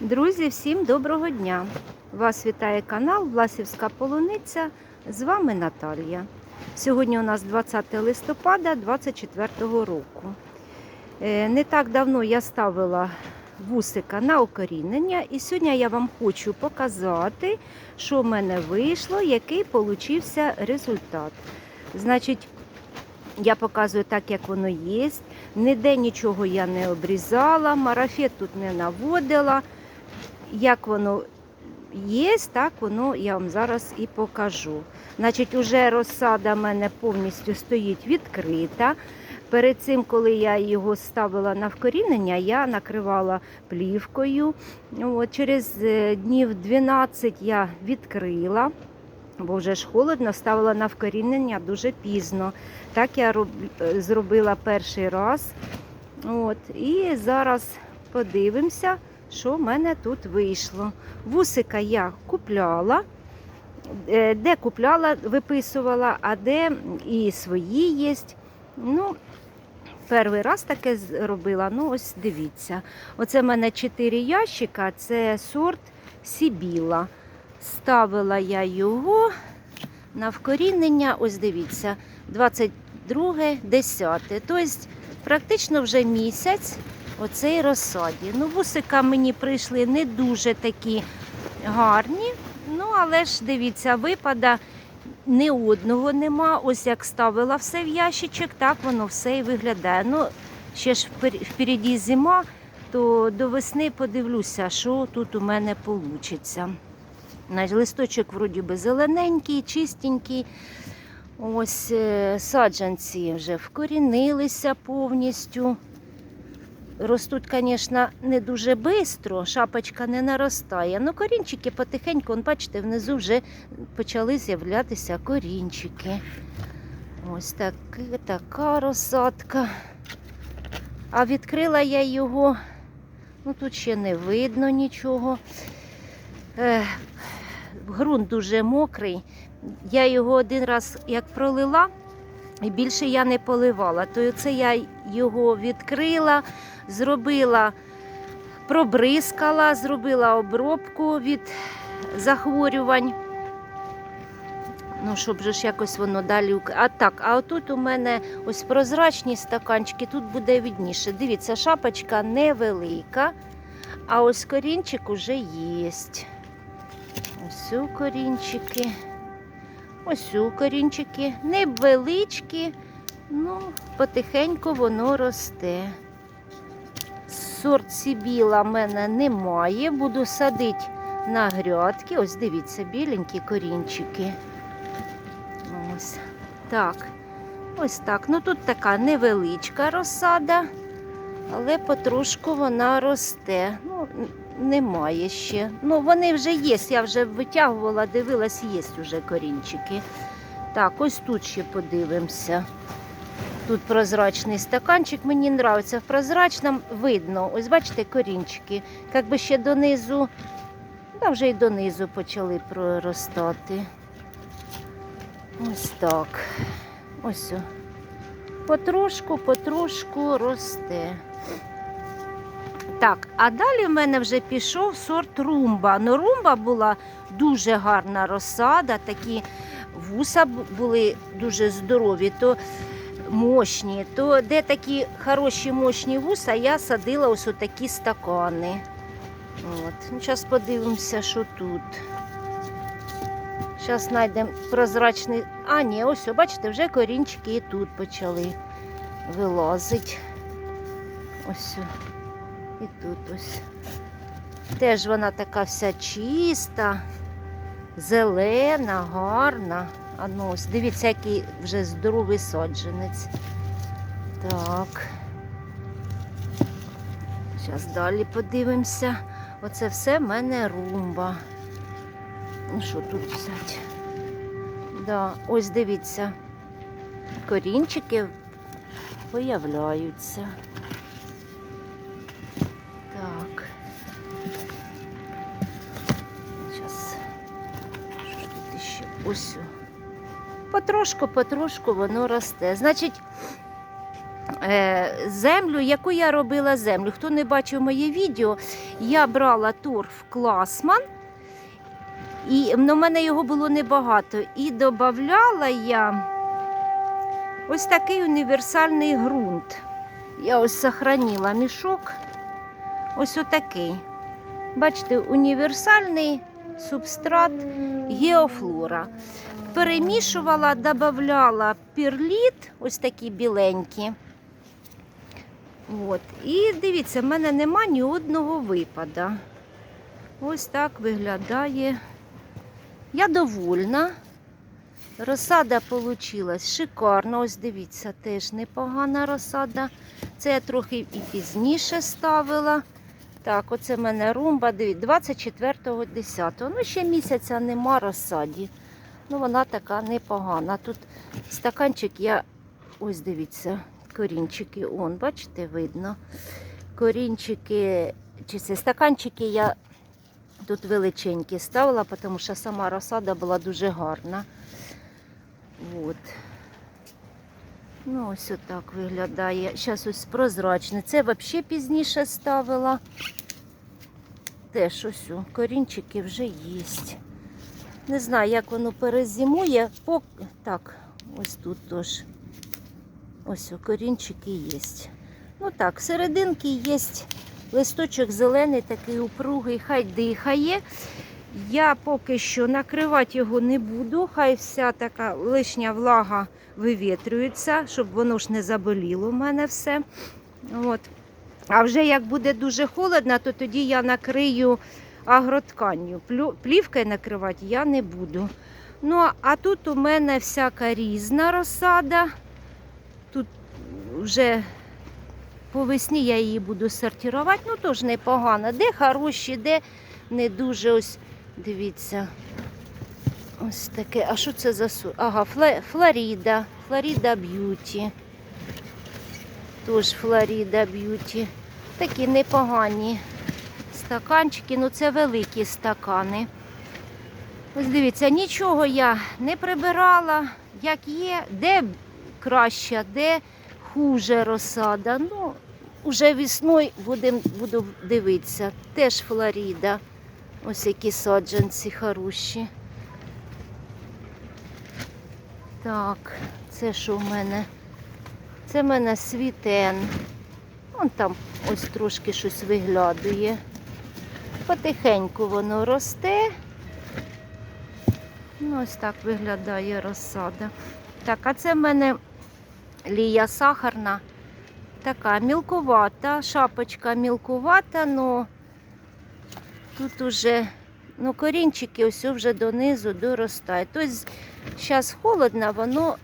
Друзі, всім доброго дня! Вас вітає канал Власівська Полуниця. З вами Наталія. Сьогодні у нас 20 листопада 2024 року. Е, Не так давно я ставила вусика на укорінення, і сьогодні я вам хочу показати, що в мене вийшло, який получився результат. Значить, я показую так, як воно є. Ніде нічого я не обрізала, марафет тут не наводила. Як воно є, так воно я вам зараз і покажу. Значить, уже розсада в мене повністю стоїть відкрита. Перед цим, коли я його ставила на вкорінення, я накривала плівкою. От, через е, днів 12 я відкрила. Бо вже ж холодно, ставила на вкорінення дуже пізно. Так я роб... е, зробила перший раз. От, і зараз подивимося, що в мене тут вийшло. Вусика я купляла. Е, Де купляла, виписувала, а де і свої є. Ну, перший раз таке зробила. Ну, ось дивіться. Оце в мене 4 ящика, це сорт Сібіла. Ставила я його на вкорінення, ось дивіться, 22, 10. Тобто, практично вже місяць оцей розсаді. Ну, вусика мені прийшли не дуже такі гарні. Ну, але ж дивіться, випада ні одного нема. Ось як ставила все в ящичок, так воно все і виглядає. Ну, ще ж впер- впереді зима, то до весни подивлюся, що тут у мене вийде. Листочок вроді би зелененький, чистенький. Ось е, саджанці вже вкорінилися повністю. Ростуть, звісно, не дуже швидко, шапочка не наростає. Ну, корінчики потихеньку, вон, бачите, внизу вже почали з'являтися корінчики. Ось так, така розсадка. А відкрила я його, ну тут ще не видно нічого. Е, ґрунт дуже мокрий. Я його один раз як пролила, і більше я не поливала. То це я його відкрила, зробила, пробризкала, зробила обробку від захворювань. Ну, щоб ж якось воно далі. А так, а отут у мене ось прозрачні стаканчики, тут буде видніше. Дивіться, шапочка невелика, а ось корінчик уже є. Ось корінчики. Ось у корінчики. Невеличкі, ну, потихеньку воно росте. Сорт Сібіла в мене немає. Буду садити на грядки. Ось дивіться, біленькі корінчики. Ось так. Ось так. Ну тут така невеличка розсада, але потрошку вона росте. Ну, немає ще. Ну, вони вже є. Я вже витягувала, дивилась, є вже корінчики. Так, ось тут ще подивимося. Тут прозрачний стаканчик, мені подобається. В прозрачному видно. Ось бачите, корінчики. Як би ще донизу, да, вже й донизу почали проростати. Ось так. Ось. Потрошку, потрошку росте. Так, а далі в мене вже пішов сорт румба. Ну, румба була дуже гарна розсада, такі вуса були дуже здорові, то мощні. То де такі хороші мощні вуса, я садила ось такі стакани. От. Ну, зараз подивимося, що тут. Зараз знайдемо прозрачний. А, ні, ось, бачите, вже корінчики і тут почали вилазити. Ось. І тут ось. Теж вона така вся чиста, зелена, гарна. А ну ось, дивіться, який вже здоровий саджанець. Так. Зараз далі подивимося. Оце все в мене румба. Ну що тут взяти? Да, ось дивіться. Корінчики появляються. Ось. Потрошку, потрошку воно росте. Значить, е, землю, яку я робила землю. Хто не бачив моє відео, я брала торф Класман. І ну, в мене його було небагато. І додавала я ось такий універсальний ґрунт. Я ось сохранила мішок. Ось отакий. Бачите, універсальний субстрат геофлора. Перемішувала, додавала пірліт, ось такі біленькі. От. І дивіться, в мене нема ні одного випада. Ось так виглядає. Я довольна. Розсада вийшла шикарна. Ось дивіться, теж непогана розсада. Це я трохи і пізніше ставила. Так, оце в мене румба, дивіться, 24.10. Ну, ще місяця нема розсаді. Ну, вона така непогана. Тут стаканчик я, ось дивіться, корінчики, он, бачите, видно. Корінчики, чи це стаканчики я тут величенькі ставила, тому що сама розсада була дуже гарна. От. Ну, ось отак виглядає. Зараз ось прозрачне. Це взагалі пізніше ставила. Теж ось о, корінчики вже є. Не знаю, як воно перезимує. Пок... Так, ось тут теж. Ось о, корінчики є. Ну так, серединки є листочок зелений, такий упругий, хай дихає. Я поки що накривати його не буду, хай вся така лишня влага вивітрюється, щоб воно ж не заболіло в мене все. От. А вже як буде дуже холодно, то тоді я накрию агротканню. Плівкою накривати я не буду. Ну, а тут у мене всяка різна розсада. Тут вже по весні я її буду сортувати, ну теж непогано. Де хороші, де не дуже ось, дивіться. Ось таке. А що це за су? Ага, Флоріда. Флоріда Б'юті. Тож Флоріда Б'юті. Такі непогані стаканчики, ну це великі стакани. Ось дивіться, нічого я не прибирала, як є, де краща, де хуже розсада. Ну, уже весною будем, буду дивитися. Теж Флоріда. Ось які саджанці хороші. Так, це що в мене? Це в мене світен. Вон там ось трошки щось виглядує. Потихеньку воно росте. Ну, ось так виглядає розсада. Так, а це в мене лія сахарна. Така мілкувата, шапочка мілкувата, але тут уже ну, корінчики ось вже донизу доростають. Тобто зараз холодно, воно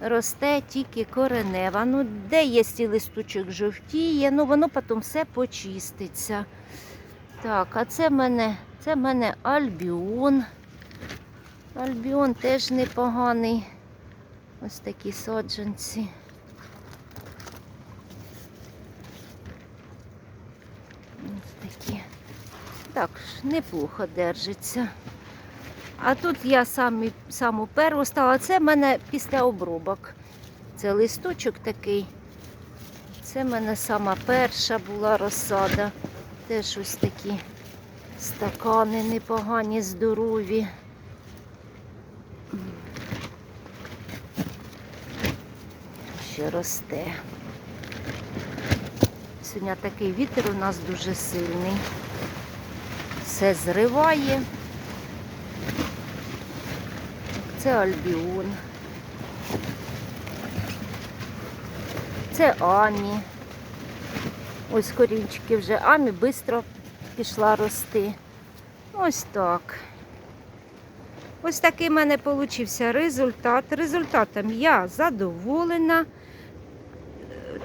росте тільки коренева. Ну, де є і листочок жовтіє, ну воно потім все почиститься. Так, а це в мене, це в мене альбіон. Альбіон теж непоганий. Ось такі саджанці. Ось такі. Так, неплохо держиться. А тут я самі, саму перву стала. Це в мене після обробок. Це листочок такий. Це в мене сама перша була розсада. Теж ось такі стакани непогані, здорові. Ще росте. Сьогодні такий вітер у нас дуже сильний. Все зриває. Це альбіон. Це Амі. Ось корінчики вже Амі швидко пішла рости. Ось так. Ось такий в мене получився результат. Результатом я задоволена.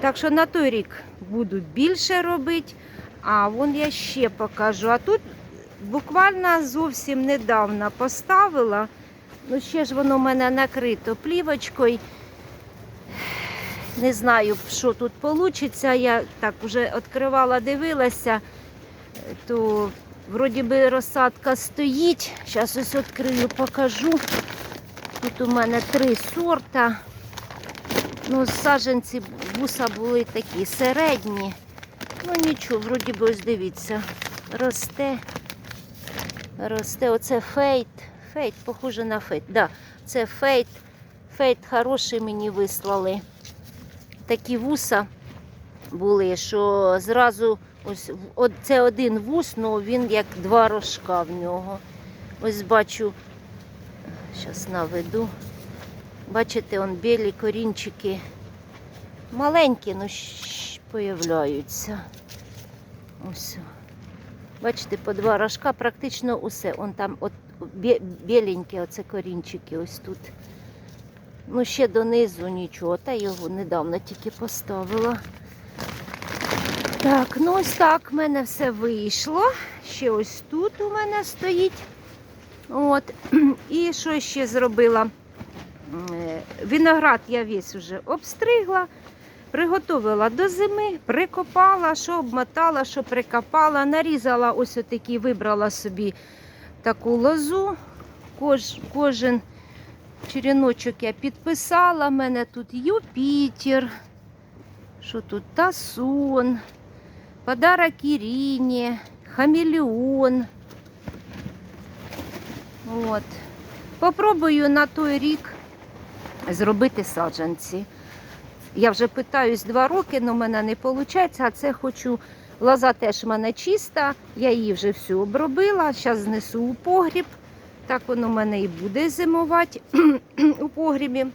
Так що на той рік буду більше робити. А вон я ще покажу. А тут буквально зовсім недавно поставила. Ну, ще ж воно в мене накрито плівочкою. Не знаю, що тут вийде. Я так вже відкривала, дивилася, то вроді би розсадка стоїть. Зараз ось відкрию, покажу. Тут у мене три сорта. Ну, саджанці вуса були такі середні. Ну нічого, вроді би ось дивіться. Росте. Росте. Оце фейт. Фейт, похоже на фейт. Да, це фейт. Фейт хороший мені вислали. Такі вуса були, що зразу ось це один вус, ну він як два рожка в нього. Ось бачу, зараз наведу. Бачите, он білі корінчики. Маленькі, ну появляються. Ось. Бачите, по два рожка практично усе. Он там от біленькі оце корінчики ось тут. Ну, ще донизу нічого, та його недавно тільки поставила. Так, ну ось так в мене все вийшло. Ще ось тут у мене стоїть. От. І що ще зробила? Е, Виноград я весь уже обстригла, приготувала до зими, прикопала, що обмотала, що прикопала, нарізала ось отакі, вибрала собі таку лозу. Кож, кожен череночок я підписала. У мене тут Юпітер, що тут Тасон, подарок Ірині, хамелеон. От. Попробую на той рік зробити саджанці. Я вже питаюсь два роки, але в мене не виходить, а це хочу. Лоза теж в мене чиста, я її вже всю обробила. Зараз знесу у погріб. Так воно в мене і буде зимувати у погрібі.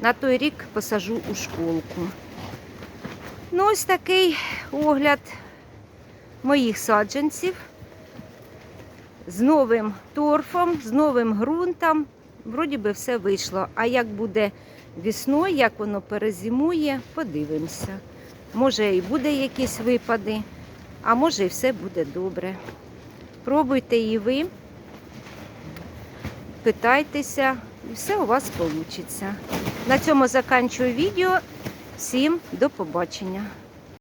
На той рік посажу у школку. Ну, ось такий огляд моїх саджанців з новим торфом, з новим ґрунтом. Вроді би все вийшло. А як буде весною, як воно перезимує, подивимося. Може і буде якісь випади, а може і все буде добре. Пробуйте і ви, питайтеся, і все у вас вийде. На цьому закінчую відео. Всім до побачення.